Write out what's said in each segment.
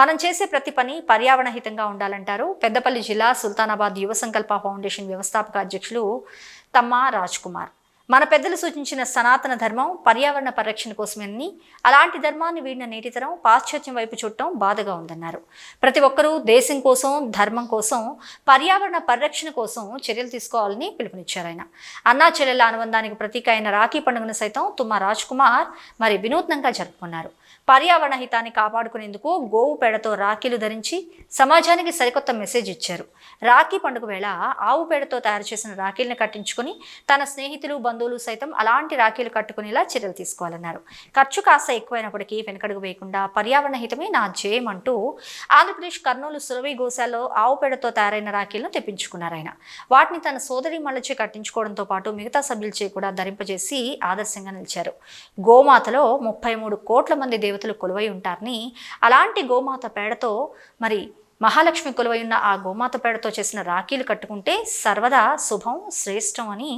మనం చేసే ప్రతి పని పర్యావరణ హితంగా ఉండాలంటారు. పెద్దపల్లి జిల్లా సుల్తానాబాద్ యువ సంకల్ప ఫౌండేషన్ వ్యవస్థాపక అధ్యక్షులు తమ్మా రాజ్ కుమార్. మన పెద్దలు సూచించిన సనాతన ధర్మం పర్యావరణ పరిరక్షణ కోసమేనని అలాంటి ధర్మాన్ని వీడిన నేటితరం పాశ్చాత్యం వైపు చూడటం బాధగా ఉందన్నారు. ప్రతి ఒక్కరూ దేశం కోసం ధర్మం కోసం పర్యావరణ పరిరక్షణ కోసం చర్యలు తీసుకోవాలని పిలుపునిచ్చారు ఆయన. అన్నా చెల్లెల అనుబంధానికి ప్రతీక అయిన రాఖీ పండుగను సైతం తుమ్మా రాజ్ కుమార్ మరి వినూత్నంగా జరుపుకున్నారు. పర్యావరణ హితాన్ని కాపాడుకునేందుకు గోవు పేడతో రాఖీలు ధరించి సమాజానికి సరికొత్త మెసేజ్ ఇచ్చారు. రాఖీ పండుగ వేళ ఆవు పేడతో తయారు చేసిన రాఖీలను కట్టించుకొని తన స్నేహితులు బంధువులు సైతం అలాంటి రాఖీలు కట్టుకునేలా చర్యలు తీసుకోవాలన్నారు. ఖర్చు కాస్త ఎక్కువైనప్పటికీ వెనకడుగు వేయకుండా పర్యావరణ హితమే నా జయం అంటూ ఆంధ్రప్రదేశ్ కర్నూలు సురవి గోశాలలో ఆవు పేడతో తయారైన రాఖీలను తెప్పించుకున్నారు ఆయన. వాటిని తన సోదరి మళ్ళచే కట్టించుకోవడంతో పాటు మిగతా సభ్యులచే కూడా ధరింపజేసి ఆదర్శంగా నిలిచారు. గోమాతలో ముప్పై మూడు కోట్ల మంది దేవతలు కొలువై ఉంటారని అలాంటి గోమాత పేడతో మరి మహాలక్ష్మి కొలువై ఉన్న ఆ గోమాత పేడతో చేసిన రాఖీలు కట్టుకుంటే సర్వదా శుభం శ్రేష్టం అని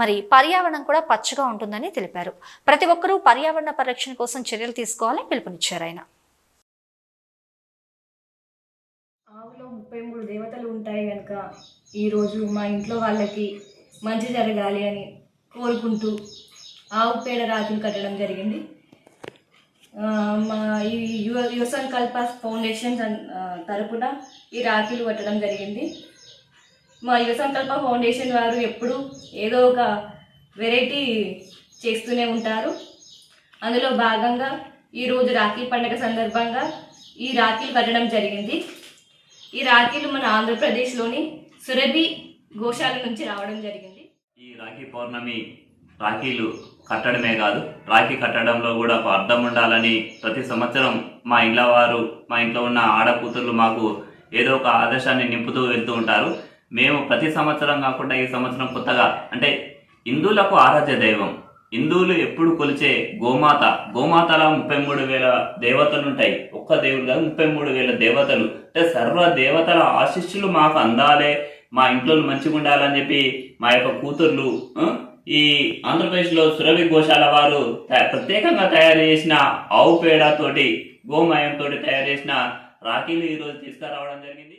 మరి పర్యావరణం కూడా పచ్చగా ఉంటుందని తెలిపారు. ప్రతి ఒక్కరూ పర్యావరణ పరిరక్షణ కోసం చర్యలు తీసుకోవాలని పిలుపునిచ్చారు ఆయన. ఆవులో ముప్పై మూడు దేవతలు ఉంటాయి కనుక ఈరోజు మా ఇంట్లో వాళ్ళకి మంచి జరగాలి అని కోరుకుంటూ ఆవు పేడ రాఖీలు కట్టడం జరిగింది. మా ఈ యువ యువ సంకల్ప ఫౌండేషన్ తన్- తరపున ఈ రాఖీలు కట్టడం జరిగింది. మా యువ సంకల్ప ఫౌండేషన్ వారు ఎప్పుడు ఏదో ఒక వెరైటీ చేస్తూనే ఉంటారు. అందులో భాగంగా ఈరోజు రాఖీ పండుగ సందర్భంగా ఈ రాఖీలు కట్టడం జరిగింది. ఈ రాఖీలు మన ఆంధ్రప్రదేశ్లోని సురభి గోశాల నుంచి రావడం జరిగింది. ఈ రాఖీ పౌర్ణమి రాఖీలు కట్టడమే కాదు రాఖీ కట్టడంలో కూడా ఒక అర్థం ఉండాలని ప్రతి సంవత్సరం మా ఇంట్లో వారు మా ఇంట్లో ఉన్న ఆడకూతుర్లు మాకు ఏదో ఒక ఆదర్శాన్ని నింపుతూ వెళ్తూ ఉంటారు. మేము ప్రతి సంవత్సరం కాకుండా ఈ సంవత్సరం కొత్తగా అంటే హిందువులకు ఆరాధ్య దైవం హిందువులు ఎప్పుడు కొలిచే గోమాత గోమాతల ముప్పై మూడు వేల దేవతలు ఉంటాయి. ఒక్క దేవుడు కాదు ముప్పై మూడు వేల దేవతలు. అంటే సర్వ దేవతల ఆశిష్యులు మాకు అందాలే మా ఇంట్లో మంచిగా ఉండాలని చెప్పి మా యొక్క కూతుర్లు ఈ ఆంధ్రప్రదేశ్లో సురభి గోశాల వారు ప్రత్యేకంగా తయారు చేసిన ఆవు పేడ తోటి గోమయం తోటి తయారు చేసిన రాఖీలు ఈరోజు తీసుకురావడం జరిగింది.